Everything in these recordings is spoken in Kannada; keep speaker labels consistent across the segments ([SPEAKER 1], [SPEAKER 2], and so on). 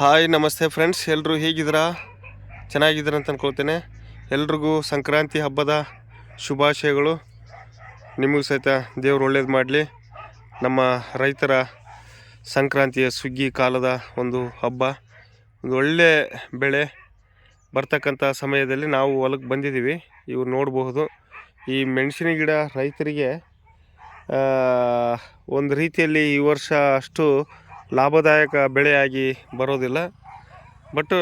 [SPEAKER 1] ಹಾಯ್, ನಮಸ್ತೆ ಫ್ರೆಂಡ್ಸ್ ಎಲ್ಲರೂ ಹೇಗಿದ್ದೀರಾ? ಚೆನ್ನಾಗಿದ್ದೀರ ಅಂತ ಅನ್ಕೊಳ್ತೇನೆ. ಎಲ್ರಿಗೂ ಸಂಕ್ರಾಂತಿ ಹಬ್ಬದ ಶುಭಾಶಯಗಳು. ನಿಮಗೂ ಸಹಿತ ದೇವರು ಒಳ್ಳೇದು ಮಾಡಲಿ. ನಮ್ಮ ರೈತರ ಸಂಕ್ರಾಂತಿಯ ಸುಗ್ಗಿ ಕಾಲದ ಒಂದು ಹಬ್ಬ. ಒಂದು ಒಳ್ಳೆ ಬೆಳೆ ಬರ್ತಕ್ಕಂಥ ಸಮಯದಲ್ಲಿ ನಾವು ಹೊಲಕ್ಕೆ ಬಂದಿದ್ದೀವಿ. ಇವು ನೋಡಬಹುದು ಈ ಮೆಣಸಿನ ಗಿಡ ರೈತರಿಗೆ ಒಂದು ರೀತಿಯಲ್ಲಿ ಈ ವರ್ಷ ಅಷ್ಟು ಲಾಭದಾಯಕ ಬೆಳೆಯಾಗಿ ಬರೋದಿಲ್ಲ. ಬಟ್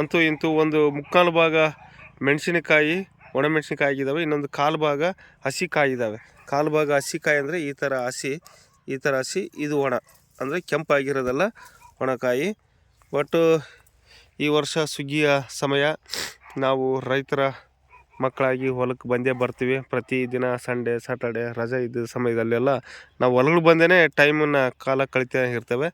[SPEAKER 1] ಅಂತೂ ಇಂತೂ ಒಂದು ಮುಕ್ಕಾಲು ಭಾಗ ಮೆಣಸಿನಕಾಯಿ ಒಣಮೆಣಸಿನಕಾಯಿ ಆಗಿದ್ದಾವೆ ಇನ್ನೊಂದು ಕಾಲು ಭಾಗ ಹಸಿ ಕಾಯಿ ಇದ್ದಾವೆ ಕಾಲು ಭಾಗ ಹಸಿ ಕಾಯಿ ಅಂದರೆ ಈ ಥರ ಹಸಿ, ಈ ಥರ ಹಸಿ, ಇದು ಒಣ. ಅಂದರೆ ಕೆಂಪಾಗಿರೋದಲ್ಲ ಒಣಕಾಯಿ. ಬಟ್ ಈ ವರ್ಷ ಸುಗ್ಗಿಯ ಸಮಯ. ನಾವು ರೈತರ ಮಕ್ಕಳಾಗಿ ಹೊಲಕ್ಕೆ ಬಂದೇ ಬರ್ತೀವಿ. ಪ್ರತಿ ದಿನ ಸಂಡೇ ಸಾಟರ್ಡೆ ರಜೆ ಇದ್ದ ಸಮಯದಲ್ಲೆಲ್ಲ ನಾವು ಹೊಲಗಳು ಬಂದೇ ಟೈಮನ್ನ ಕಾಲ ಕಳಿತಾ ಇರ್ತೇವೆ.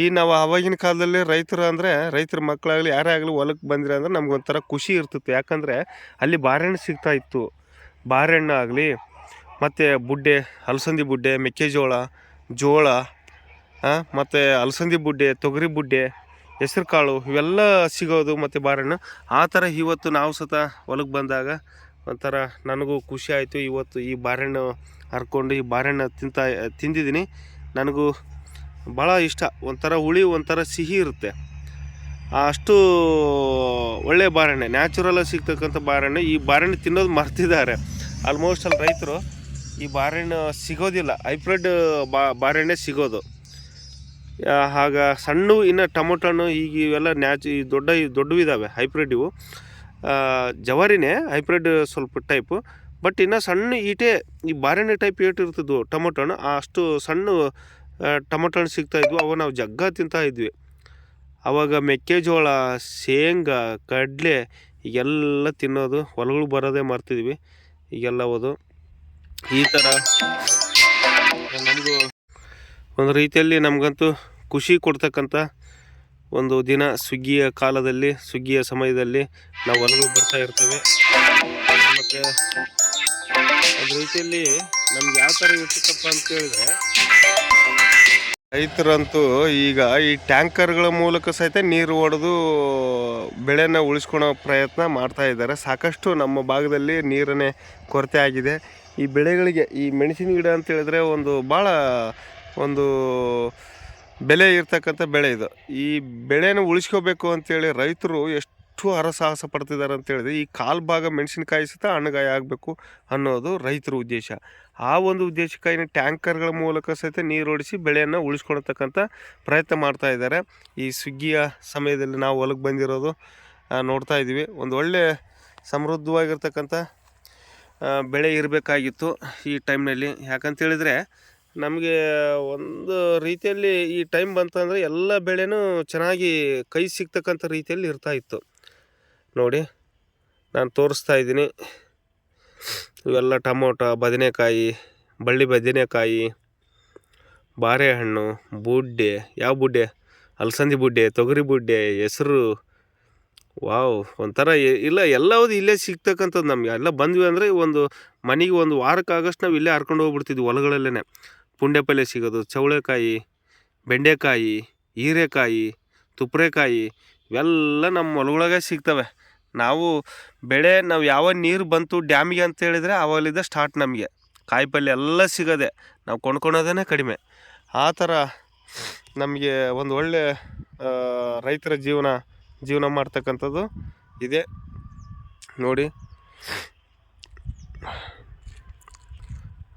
[SPEAKER 1] ಈ ನಾವು ಆವಾಗಿನ ಕಾಲದಲ್ಲಿ ರೈತರು ಅಂದರೆ, ರೈತರ ಮಕ್ಕಳಾಗಲಿ, ಯಾರೇ ಆಗಲಿ ಹೊಲಕ್ಕೆ ಬಂದಿರ ಅಂದರೆ ನಮಗೊಂಥರ ಖುಷಿ ಇರ್ತಿತ್ತು ಯಾಕಂದರೆ ಅಲ್ಲಿ ಬಾರೆಹಣ್ಣು ಸಿಗ್ತಾ ಇತ್ತು. ಬಾರೆಹಣ್ಣು ಆಗಲಿ, ಮತ್ತು ಬುಡ್ಡೆ, ಅಲಸಂದಿ ಬುಡ್ಡೆ, ಮೆಕ್ಕೆಜೋಳ, ಜೋಳ ಮತ್ತು ಅಲಸಂದಿ ಬುಡ್ಡೆ, ತೊಗರಿ ಬುಡ್ಡೆ ಹೆಸ್ರು ಕಾಳು ಇವೆಲ್ಲ ಸಿಗೋದು ಮತ್ತು ಬಾರೆಹಣ್ಣು ಆ ಥರ ಇವತ್ತು ನಾವು ಸತ ಹೊಲಕ್ಕೆ ಬಂದಾಗ ಒಂಥರ ನನಗೂ ಖುಷಿ ಆಯಿತು. ಇವತ್ತು ಈ ಬಾರೆಹಣ್ಣು ಹರ್ಕೊಂಡು ಈ ಬಾರೆಹಣ್ಣು ತಿಂತ, ತಿಂದಿದ್ದೀನಿ. ನನಗೂ ಭಾಳ ಇಷ್ಟ. ಒಂಥರ ಹುಳಿ, ಒಂಥರ ಸಿಹಿ ಇರುತ್ತೆ. ಅಷ್ಟು ಒಳ್ಳೆ ಬಾರೆಹಣ್ಣೆ ನ್ಯಾಚುರಲ್ ಸಿಗ್ತಕ್ಕಂಥ ಬಾರೆಹಣ್ಣು ಈ ಬಾರೆಹಣ್ಣು ತಿನ್ನೋದು ಮರ್ತಿದ್ದಾರೆ. ಆಲ್ಮೋಸ್ಟ್ ಅಲ್ಲಿ ರೈತರು ಈ ಬಾರೆಹಣ್ಣು ಸಿಗೋದಿಲ್ಲ. ಹೈಬ್ರಿಡ್ ಬಾ ಬಾರೆಹಣ್ಣೆ ಸಿಗೋದು. ಆಗ ಸಣ್ಣ, ಇನ್ನು ಟೊಮೊಟೊ ಹಣ್ಣು ಈಗ ಇವೆಲ್ಲ ನ್ಯಾಚು ದೊಡ್ಡ, ಈ ದೊಡ್ಡವು ಇದ್ದಾವೆ ಹೈಬ್ರಿಡ್ ಇವು. ಜವಾರಿನೇ, ಹೈಬ್ರಿಡ್ ಸ್ವಲ್ಪ ಟೈಪು. ಬಟ್ ಇನ್ನು ಸಣ್ಣ ಈಟೆ, ಈ ಬಾರೆಣ್ಣೆ ಟೈಪ್ ಏಟು ಇರ್ತಿದ್ವು ಟೊಮೊಟೊ ಹಣ್ಣು ಅಷ್ಟು ಸಣ್ಣ ಟೊಮೊಟೊ ಹಣ್ಣು ಸಿಗ್ತಾಯಿದ್ವು ಅವು ನಾವು ಜಗ್ಗ ತಿಂತಾ ಇದ್ವಿ. ಆವಾಗ ಮೆಕ್ಕೆಜೋಳ, ಶೇಂಗಾ, ಕಡಲೆ, ಈಗೆಲ್ಲ ತಿನ್ನೋದು, ಹೊಲಗಳು ಬರೋದೇ ಮರ್ತಿದ್ವಿ. ಈಗೆಲ್ಲ ಓದು ಈ ಥರ. ನಮಗೂ ಒಂದು ರೀತಿಯಲ್ಲಿ ನಮಗಂತೂ ಖುಷಿ ಕೊಡ್ತಕ್ಕಂಥ ಒಂದು ದಿನ ಸುಗ್ಗಿಯ ಕಾಲದಲ್ಲಿ, ಸುಗ್ಗಿಯ ಸಮಯದಲ್ಲಿ ನಾವು ಹೊಲಗಳು ಬರ್ತಾ ಇರ್ತೇವೆ. ಮತ್ತು ಒಂದು ರೀತಿಯಲ್ಲಿ ನಮ್ಗೆ ಯಾವ ಥರ ಇರ್ತಕ್ಕಪ್ಪ ಅಂತ ಹೇಳಿದ್ರೆ ರೈತರಂತೂ ಈಗ ಈ ಟ್ಯಾಂಕರ್ಗಳ ಮೂಲಕ ಸಹಿತ ನೀರು ಹೊಡೆದು ಬೆಳೆನ ಉಳಿಸ್ಕೊಳೋ ಪ್ರಯತ್ನ ಮಾಡ್ತಾ ಇದ್ದಾರೆ. ಸಾಕಷ್ಟು ನಮ್ಮ ಭಾಗದಲ್ಲಿ ನೀರನ್ನೇ ಕೊರತೆ ಆಗಿದೆ. ಈ ಬೆಳೆಗಳಿಗೆ ಈ ಮೆಣಸಿನ ಗಿಡ ಅಂತ ಹೇಳಿದ್ರೆ ಒಂದು ಭಾಳ ಒಂದು ಬೆಲೆ ಇರ್ತಕ್ಕಂಥ ಬೆಳೆ ಇದು. ಈ ಬೆಳೆನ ಉಳಿಸ್ಕೋಬೇಕು ಅಂತೇಳಿ ರೈತರು ಎಷ್ಟು ಹರಸಾಹಸ ಪಡ್ತಿದ್ದಾರೆ ಅಂತ ಹೇಳಿದ್ರೆ ಈ ಕಾಲು ಭಾಗ ಮೆಣಸಿನಕಾಯಿ ಸಹಿತ ಹಣ್ಣುಗಾಯಿ ಆಗಬೇಕು ಅನ್ನೋದು ರೈತರ ಉದ್ದೇಶ. ಆ ಒಂದು ಉದ್ದೇಶಕ್ಕಾಗಿ ಟ್ಯಾಂಕರ್ಗಳ ಮೂಲಕ ಸಹಿತ ನೀರು ಹೊಡಿಸಿ ಬೆಳೆಯನ್ನು ಉಳಿಸ್ಕೊಳ್ತಕ್ಕಂಥ ಪ್ರಯತ್ನ ಮಾಡ್ತಾ ಇದ್ದಾರೆ. ಈ ಸುಗ್ಗಿಯ ಸಮಯದಲ್ಲಿ ನಾವು ಹೊಲಕ್ಕೆ ಬಂದಿರೋದು ನೋಡ್ತಾ ಇದ್ದೀವಿ. ಒಂದು ಒಳ್ಳೆ ಸಮೃದ್ಧವಾಗಿರ್ತಕ್ಕಂಥ ಬೆಳೆ ಇರಬೇಕಾಗಿತ್ತು ಈ ಟೈಮ್ನಲ್ಲಿ. ಯಾಕಂತೇಳಿದರೆ ನಮಗೆ ಒಂದು ರೀತಿಯಲ್ಲಿ ಈ ಟೈಮ್ ಬಂತಂದರೆ ಎಲ್ಲ ಬೆಳೆನೂ ಚೆನ್ನಾಗಿ ಕೈ ಸಿಗ್ತಕ್ಕಂಥ ರೀತಿಯಲ್ಲಿ ಇರ್ತಾ ಇತ್ತು. ನೋಡಿ, ನಾನು ತೋರಿಸ್ತಾ ಇದ್ದೀನಿ. ಇವೆಲ್ಲ ಟೊಮೊಟೊ, ಬದನೆಕಾಯಿ, ಬಳ್ಳಿ ಬದನೆಕಾಯಿ ಬಾರೆಹಣ್ಣು ಬುಡ್ಡೆ. ಯಾವ ಬುಡ್ಡೆ? ಅಲಸಂದಿ ಬುಡ್ಡೆ, ತೊಗರಿ ಬುಡ್ಡೆ, ಹೆಸರು. ವಾವ್, ಒಂಥರ ಇಲ್ಲ ಎಲ್ಲವುದು ಇಲ್ಲೇ ಸಿಗ್ತಕ್ಕಂಥದ್ದು ನಮಗೆ. ಎಲ್ಲ ಬಂದ್ವಿ ಅಂದರೆ ಒಂದು ಮನೆಗೆ ಒಂದು ವಾರಕ್ಕಾಗಷ್ಟು ನಾವು ಇಲ್ಲೇ ಹರ್ಕೊಂಡು ಹೋಗ್ಬಿಡ್ತಿದ್ವಿ ಹೊಲಗಳಲ್ಲೇ ಪುಂಡೆ ಪಲ್ಯ ಸಿಗೋದು, ಚೌಳೆಕಾಯಿ, ಬೆಂಡೆಕಾಯಿ, ಹೀರೆಕಾಯಿ, ತುಪ್ರೆಕಾಯಿ ಇವೆಲ್ಲ ನಮ್ಮ ಹೊಲಗಳಾಗೆ ಸಿಗ್ತವೆ. ನಾವು ಬೆಳೆ, ನಾವು ಯಾವ ನೀರು ಬಂತು ಡ್ಯಾಮಿಗೆ ಅಂತ ಹೇಳಿದರೆ ಅವಾಗಲಿದ್ದ ಸ್ಟಾರ್ಟ್ ನಮಗೆ. ಕಾಯಿ ಪಲ್ಯ ಎಲ್ಲ ಸಿಗೋದೆ. ನಾವು ಕೊಂಡ್ಕೊಳೋದೇ ಕಡಿಮೆ. ಆ ಥರ ನಮಗೆ ಒಂದು ಒಳ್ಳೆ ರೈತರ ಜೀವನ ಜೀವನ ಮಾಡ್ತಕ್ಕಂಥದ್ದು ಇದೆ. ನೋಡಿ.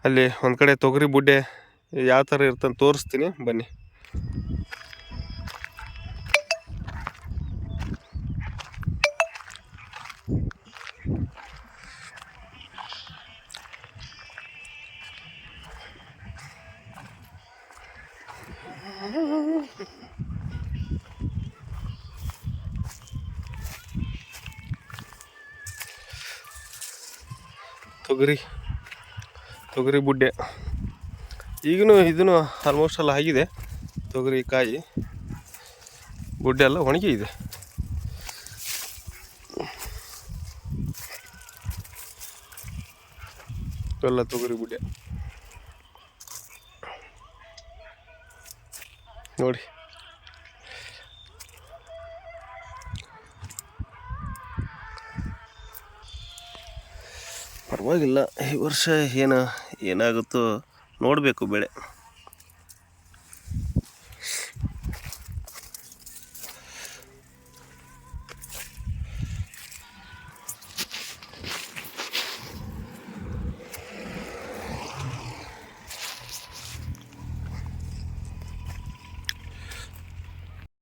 [SPEAKER 1] ಅಲ್ಲಿ ಒಂದು ಕಡೆ ತೊಗರಿ ಬುಡ್ಡೆ ಯಾವ ಥರ ಇರ್ತಂತ ತೋರಿಸ್ತೀನಿ ಬನ್ನಿ. ತೊಗರಿ ತೊಗರಿ ಬುಡ್ಡೆ. ಈಗೂ ಇದನ್ನು ಆಲ್ಮೋಸ್ಟ್ ಎಲ್ಲ ಆಗಿದೆ. ತೊಗರಿ, ಕಾಯಿ ಗುಡ್ಡೆಲ್ಲ ಒಣಗಿ ಇದೆ. ಎಲ್ಲ ತೊಗರಿ, ಗುಡ್ಡೆ. ನೋಡಿ. ಪರವಾಗಿಲ್ಲ, ಈ ವರ್ಷ ಏನು ಏನಾಗುತ್ತೋ ನೋಡಬೇಕು ಬೆಳೆ.